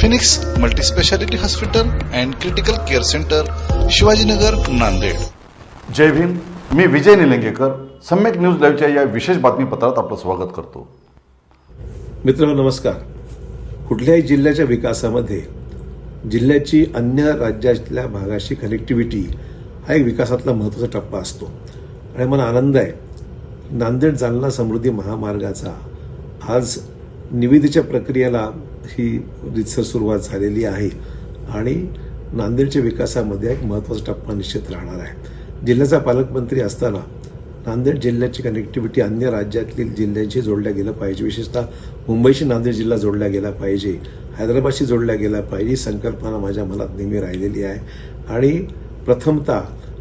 Phoenix multispeciality hospital and critical care centre Shivajinagar Nanded. Jai Bhim me Vijay Nilangekar Samyak news लाईव्हच्या या विशेष बातमीपत्रात आपलं स्वागत करतो. मित्रांनो नमस्कार. कुठल्याही जिल्ह्याच्या विकासामध्ये जिल्ह्याची अन्य राज्यातल्या भागाशी कनेक्टिव्हिटी हा एक विकासातला महत्त्वाचा टप्पा असतो. आणि मला आनंद आहे नांदेड जालना समृद्धी महामार्गाचा आज निविदेच्या प्रक्रियेला ही रितसर सुरुवात झालेली आहे आणि नांदेडच्या विकासामध्ये एक महत्त्वाचा टप्पा निश्चित राहणार आहे. जिल्ह्याचा पालकमंत्री असताना नांदेड जिल्ह्याची कनेक्टिव्हिटी अन्य राज्यातील जिल्ह्यांशी जोडल्या गेलं पाहिजे. विशेषतः मुंबईशी नांदेड जिल्हा जोडला गेला पाहिजे. हैदराबादशी जोडल्या गेला पाहिजे ही संकल्पना माझ्या मनात नेहमी राहिलेली आहे. आणि प्रथमतः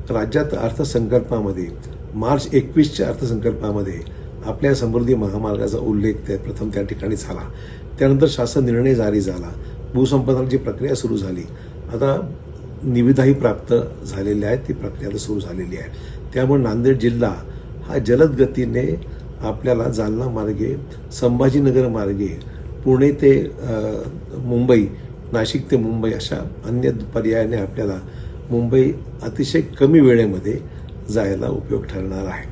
राज्यात अर्थसंकल्पामध्ये मार्च एकवीसच्या अर्थसंकल्पामध्ये आपल्या समृद्धी महामार्गाचा उल्लेख त्या प्रथम त्या ठिकाणी झाला. त्यानंतर शासन निर्णय जारी झाला. भूसंपादनाची प्रक्रिया सुरू झाली. आता निविदाही प्राप्त झालेल्या आहेत. ती प्रक्रिया आता सुरू झालेली आहे. त्यामुळे नांदेड जिल्हा हा जलद गतीने आपल्याला जालना मार्गे संभाजीनगर मार्गे पुणे ते मुंबई नाशिक ते मुंबई अशा अन्य पर्यायाने आपल्याला मुंबई अतिशय कमी वेळेमध्ये जायला उपयोग ठरणार आहे.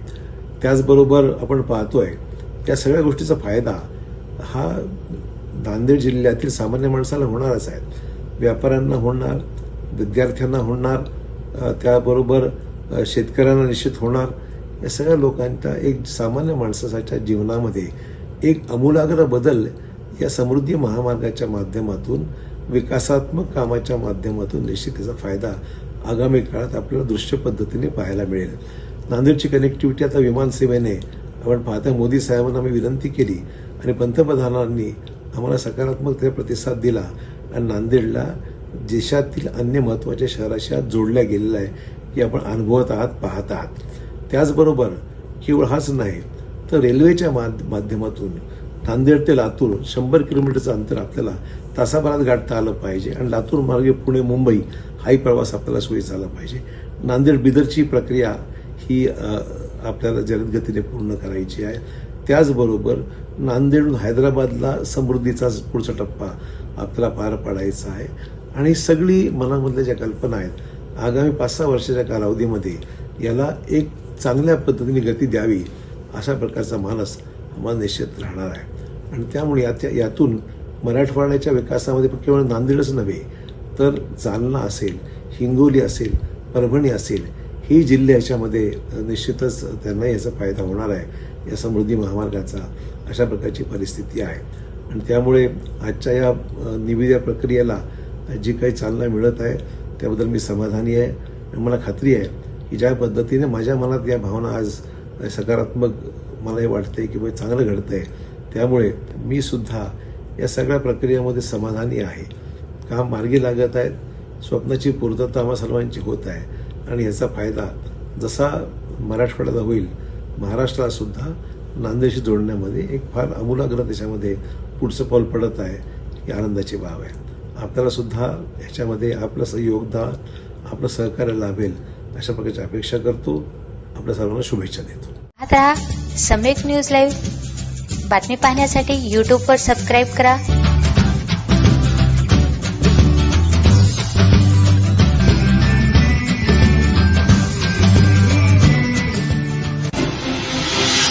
त्याचबरोबर आपण पाहतोय त्या सगळ्या गोष्टीचा फायदा हा नांदेड जिल्ह्यातील सामान्य माणसाला होणारच आहे. व्यापाऱ्यांना होणार विद्यार्थ्यांना होणार त्याबरोबर शेतकऱ्यांना निश्चित होणार. या सगळ्या लोकांच्या एक सामान्य माणसाच्या जीवनामध्ये एक अमूलाग्र बदल या समृद्धी महामार्गाच्या माध्यमातून विकासात्मक कामाच्या माध्यमातून निश्चित त्याचा फायदा आगामी काळात आपल्याला दृश्य पद्धतीने पाहायला मिळेल. नांदेडची कनेक्टिव्हिटी आता विमानसेवेने आपण पाहता मोदी साहेबांना आम्ही विनंती केली आणि पंतप्रधानांनी आम्हाला सकारात्मक ते प्रतिसाद दिला. आणि नांदेडला देशातील अन्य महत्त्वाच्या शहराशी आज जोडल्या गेलेला आहे की आपण अनुभवत आहात पाहत आहात. त्याचबरोबर केवळ हाच नाही तर रेल्वेच्या माध्यमातून नांदेड ते लातूर शंभर किलोमीटरचं अंतर आपल्याला तासाभरात गाठता आलं पाहिजे. आणि लातूर मार्गे पुणे मुंबई हाही प्रवास आपल्याला सोयी झाला पाहिजे. नांदेड बिदरची प्रक्रिया ही आपल्याला जलदगतीने पूर्ण करायची आहे. त्याचबरोबर नांदेडहून हैदराबादला समृद्धीचा पुढचा टप्पा आपल्याला पार पाडायचा आहे. आणि सगळी मनामधल्या ज्या कल्पना आहेत आगामी पाच सहा वर्षाच्या कालावधीमध्ये याला एक चांगल्या पद्धतीने गती द्यावी अशा प्रकारचा मानस आम्हाला निश्चित राहणार आहे. आणि त्यामुळे यात यातून मराठवाड्याच्या विकासामध्ये केवळ नांदेडच नव्हे तर जालना असेल हिंगोली असेल परभणी असेल ही जिल्हे याच्यामध्ये निश्चितच त्यांना याचा फायदा होणार आहे या समृद्धी महामार्गाचा अशा प्रकारची परिस्थिती आहे. आणि त्यामुळे आजच्या या निविदा प्रक्रियेला जी काही चालना मिळत आहे त्याबद्दल मी समाधानी आहे. आणि मला खात्री आहे की ज्या पद्धतीने माझ्या मनात या भावना आज सकारात्मक मला हे वाटते की बाबा चांगलं आहे त्यामुळे मी सुद्धा या सगळ्या प्रक्रियेमध्ये समाधानी आहे. काम मार्गी लागत आहेत स्वप्नाची पूर्तता आम्हा सर्वांची होत आहे. आणि याचा फायदा जसा मराठवाड्याला होईल महाराष्ट्राला सुद्धा नांदेडशी जोडण्यामध्ये एक फार आमूलाग्र त्याच्यामध्ये पुढचं पाऊल पडत आहे ही आनंदाची बाब आहे. आपल्याला सुद्धा ह्याच्यामध्ये आपलं योगदान आपलं सहकार्य लाभेल अशा प्रकारची अपेक्षा करतो. आपल्या सर्वांना शुभेच्छा देतो. आता सम्यक न्यूज लाईव्ह बातमी पाहण्यासाठी यूट्यूबवर सबस्क्राईब करा.